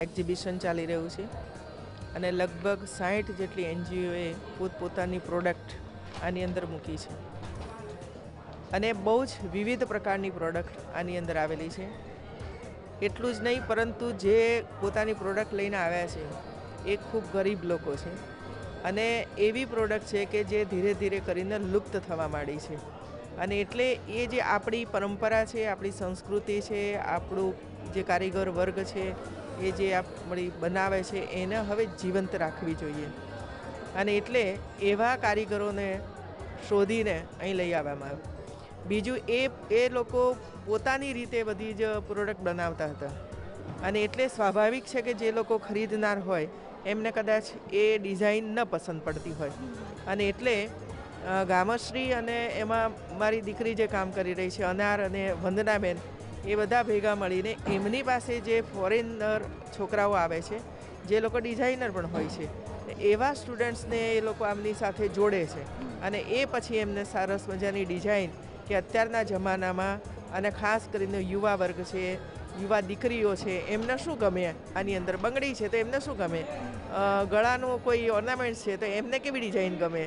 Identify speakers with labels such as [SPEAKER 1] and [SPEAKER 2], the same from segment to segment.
[SPEAKER 1] Exhibition ચાલી રહ્યું છે અને લગભગ સાઠ જેટલી એનજીઓએ પોતપોતાની પ્રોડક્ટ આની અંદર મૂકી છે. અને બહુ જ વિવિધ પ્રકારની પ્રોડક્ટ આની અંદર આવેલી છે. એટલું જ નહીં, પરંતુ જે પોતાની પ્રોડક્ટ લઈને આવ્યા છે, એ ખૂબ ગરીબ લોકો છે. અને એવી પ્રોડક્ટ છે કે જે ધીરે ધીરે કરીને લુપ્ત થવા માંડી છે. અને એટલે એ જે આપણી પરંપરા છે, આપણી સંસ્કૃતિ છે, આપણું જે કારીગર વર્ગ છે એ જે આપણી બનાવે છે, એને હવે જીવંત રાખવી જોઈએ. અને એટલે એવા કારીગરોને શોધીને અહીં લઈ આવવામાં આવ્યું. બીજું એ એ લોકો પોતાની રીતે બધી જ પ્રોડક્ટ બનાવતા હતા. અને એટલે સ્વાભાવિક છે કે જે લોકો ખરીદનાર હોય, એમને કદાચ એ ડિઝાઇન ન પસંદ પડતી હોય. અને એટલે ગામશ્રી અને એમાં મારી દીકરી જે કામ કરી રહી છે, અનાર અને વંદનાબેન એ બધા ભેગા મળીને એમની પાસે જે ફોરેનર છોકરાઓ આવે છે, જે લોકો ડિઝાઇનર પણ હોય છે એવા સ્ટુડન્ટ્સને એ લોકો આમની સાથે જોડે છે. અને એ પછી એમને સરસ મજાની ડિઝાઇન કે અત્યારના જમાનામાં અને ખાસ કરીને યુવા વર્ગ છે, યુવા દીકરીઓ છે, એમને શું ગમે આની અંદર? બંગડી છે તો એમને શું ગમે? ગળાનું કોઈ ઓર્નામેન્ટ છે તો એમને કેવી ડિઝાઇન ગમે?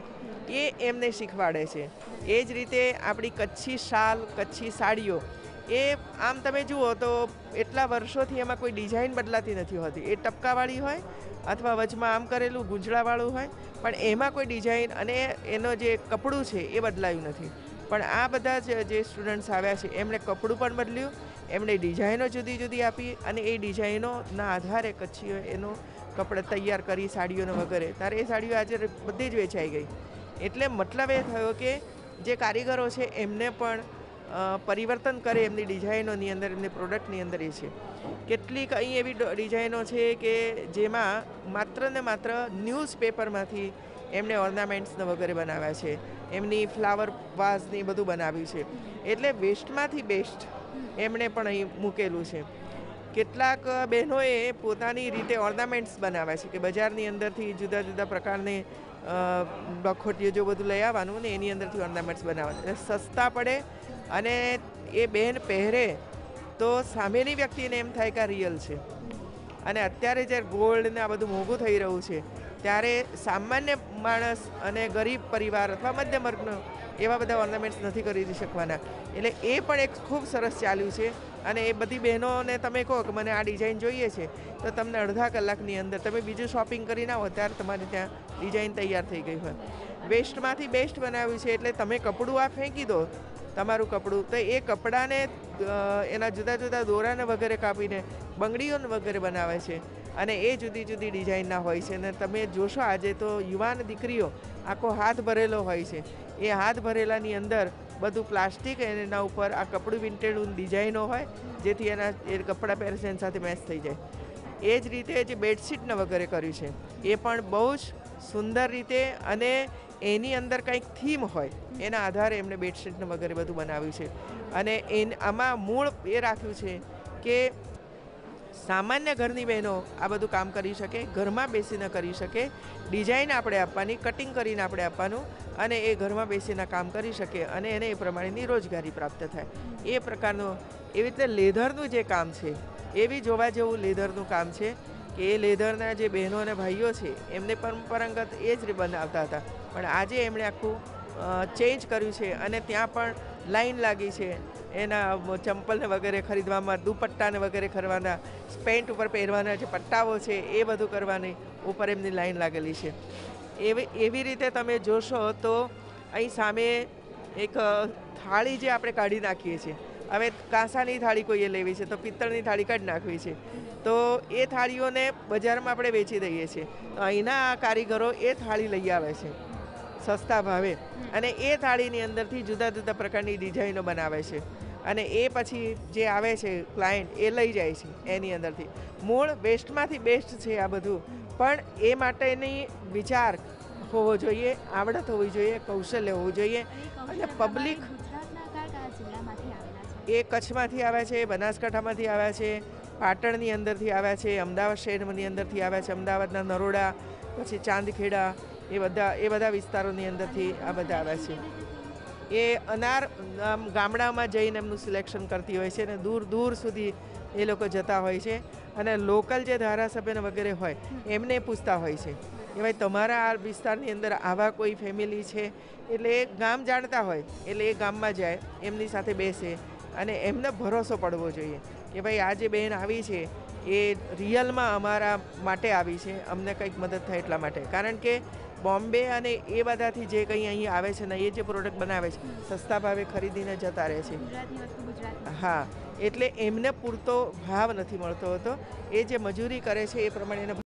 [SPEAKER 1] એ એમને શીખવાડે છે. એ જ રીતે આપણી કચ્છી શાલ, કચ્છી સાડીઓ એ આમ તમે જુઓ તો એટલા વર્ષોથી એમાં કોઈ ડિઝાઇન બદલાતી નથી હોતી. એ ટપકાવાળી હોય અથવા વચમાં આમ કરેલું ગુંજળાવાળું હોય, પણ એમાં કોઈ ડિઝાઇન અને એનો જે કપડું છે એ બદલાયું નથી. પણ આ બધા જ સ્ટુડન્ટ્સ આવ્યા છે, એમણે કપડું પણ બદલ્યું, એમણે ડિઝાઇનો જુદી જુદી આપી અને એ ડિઝાઇનોના આધારે કચ્છીઓ એનો કપડાં તૈયાર કરી, સાડીઓને વગેરે. ત્યારે એ સાડીઓ આજે બધી જ વેચાઈ ગઈ. એટલે મતલબ એ થયો કે જે કારીગરો છે એમને પણ પરિવર્તન કરે એમની ડિઝાઇનોની અંદર, એમની પ્રોડક્ટની અંદર એ છે. કેટલીક અહીં એવી ડિઝાઇનો છે કે જેમાં માત્ર ને માત્ર ન્યૂઝપેપરમાંથી એમણે ઓર્નામેન્ટ્સને વગેરે બનાવ્યા છે. એમની ફ્લાવર વાઝને બધું બનાવ્યું છે. એટલે વેસ્ટમાંથી બેસ્ટ એમણે પણ અહીં મૂકેલું છે. કેટલાક બહેનોએ પોતાની રીતે ઓર્નામેન્ટ્સ બનાવ્યા છે કે બજારની અંદરથી જુદા જુદા પ્રકારની લખોટીઓ જો બધું લઈ આવવાનું ને એની અંદરથી ઓર્નામેન્ટ્સ બનાવવાનું. સસ્તા પડે અને એ બહેન પહેરે તો સામેની વ્યક્તિને એમ થાય કે રિયલ છે. અને અત્યારે જ્યારે ગોલ્ડ ને આ બધું મોંઘું થઈ રહ્યું છે, ત્યારે સામાન્ય માણસ અને ગરીબ પરિવાર અથવા મધ્યમ વર્ગનો એવા બધા ઓર્નામેન્ટ્સ નથી ખરીદી શકવાના. એટલે એ પણ એક ખૂબ સરસ ચાલ્યું છે. અને એ બધી બહેનોને તમે કહો કે મને આ ડિઝાઇન જોઈએ છે, તો તમને અડધા કલાકની અંદર તમે બીજું શોપિંગ કરીને આવો ત્યારે તમારે ત્યાં ડિઝાઇન તૈયાર થઈ ગઈ હોય વેસ્ટમાંથી બેસ્ટ બનાવ્યું છે, એટલે તમે કપડું આ ફેંકી દો તમારું કપડું. તો એ કપડાને એના જુદા જુદા દોરાને વગેરે કાપીને, બંગડીઓને વગેરે બનાવે છે. અને એ જુદી જુદી ડિઝાઇનના હોય છે. અને તમે જોશો આજે તો યુવાન દીકરીઓ આખો હાથ ભરેલો હોય છે. એ હાથ ભરેલાની અંદર બધું પ્લાસ્ટિક એના ઉપર આ કપડું વિન્ટેડું ડિઝાઇનો હોય, જેથી એના, એ કપડાં પહેરશે સાથે મેચ થઈ જાય. એ જ રીતે જે બેડશીટને વગેરે કર્યું છે. એ પણ બહુ જ સુંદર રીતે અને એની અંદર કંઈક થીમ હોય, એના આધારે એમણે બેડશીટને વગેરે બધું બનાવ્યું છે. અને એન, આમાં મૂળ એ રાખ્યું છે કે સામાન્ય ઘરની બહેનો આ બધું કામ કરી શકે, ઘરમાં બેસીને કરી શકે, ડિઝાઇન આપણે આપવાની કટિંગ કરીને આપણે આપવાનું અને એ ઘરમાં બેસીને કામ કરી શકે અને એને એ પ્રમાણેની રોજગારી પ્રાપ્ત થાય. એ પ્રકારનું એવી રીતે લેધરનું જે કામ છે, એવી જોવા જેવું લેધરનું કામ છે કે લેધરના જે બહેનો અને ભાઈઓ છે, એમને પરંપરાગત એ જ બનાવતા હતા. પણ આજે એમણે આખું ચેન્જ કર્યું છે અને ત્યાં પણ લાઈન લાગી છે. એના ચંપલને વગેરે ખરીદવામાં, દુપટ્ટાને વગેરે કરવાના પેન્ટ ઉપર પહેરવાના જે પટ્ટાઓ છે, એ બધું કરવાની ઉપર એમની લાઈન લાગેલી છે. એવી એવી રીતે તમે જોશો તો અહીં સામે એક થાળી જે આપણે કાઢી નાખીએ છીએ. હવે કાંસાની થાળી કોઈએ લેવી છે તો પિત્તળની થાળી કાઢી નાખવી છે. તો એ થાળીઓને બજારમાં આપણે વેચી દઈએ છીએ. તો અહીંના આ કારીગરો એ થાળી લઈ આવે છે સસ્તા ભાવે. અને એ થાળીની અંદરથી જુદા જુદા પ્રકારની ડિઝાઇનો બનાવે છે. અને એ પછી જે આવે છે ક્લાયન્ટ એ લઈ જાય છે એની અંદરથી. મૂળ વેસ્ટમાંથી બેસ્ટ છે આ બધું. પણ એ માટેની વિચાર હોવો જોઈએ આવડત હોવી જોઈએ કૌશલ્ય હોવું જોઈએ. અને પબ્લિક એ કચ્છમાંથી આવ્યા છે, બનાસકાંઠામાંથી આવ્યા છે, પાટણની અંદરથી આવ્યા છે, અમદાવાદ શહેરની અંદરથી આવ્યા છે, અમદાવાદના નરોડા, પછી ચાંદખેડા, એ બધા એ બધા વિસ્તારોની અંદરથી આ બધા આવ્યા છે. એ અનાર ગામડામાં જઈને એમનું સિલેક્શન કરતી હોય છે અને દૂર દૂર સુધી એ લોકો જતા હોય છે અને લોકલ જે ધારાસભ્યને વગેરે હોય, એમને પૂછતા હોય છે કે ભાઈ તમારા આ વિસ્તારની અંદર આવા કોઈ ફેમિલી છે? એટલે એ ગામ જાણતા હોય, એટલે એ ગામમાં જાય, એમની સાથે બેસે અને એમને ભરોસો પડવો જોઈએ કે ભાઈ આ જે બેન આવી છે એ રિયલમાં અમારા માટે આવી છે અમને કંઈક મદદ થાય એટલા માટે. કારણ કે બોમ્બે અને એ બધાથી જે કંઈ અહીં આવે છે ને એ જે પ્રોડક્ટ બનાવે છે સસ્તા ભાવે ખરીદીને જતા રહે છે. હા એટલે એમને પૂરતો ભાવ નથી મળતો હોતો. એ જે મજૂરી કરે છે એ પ્રમાણે એને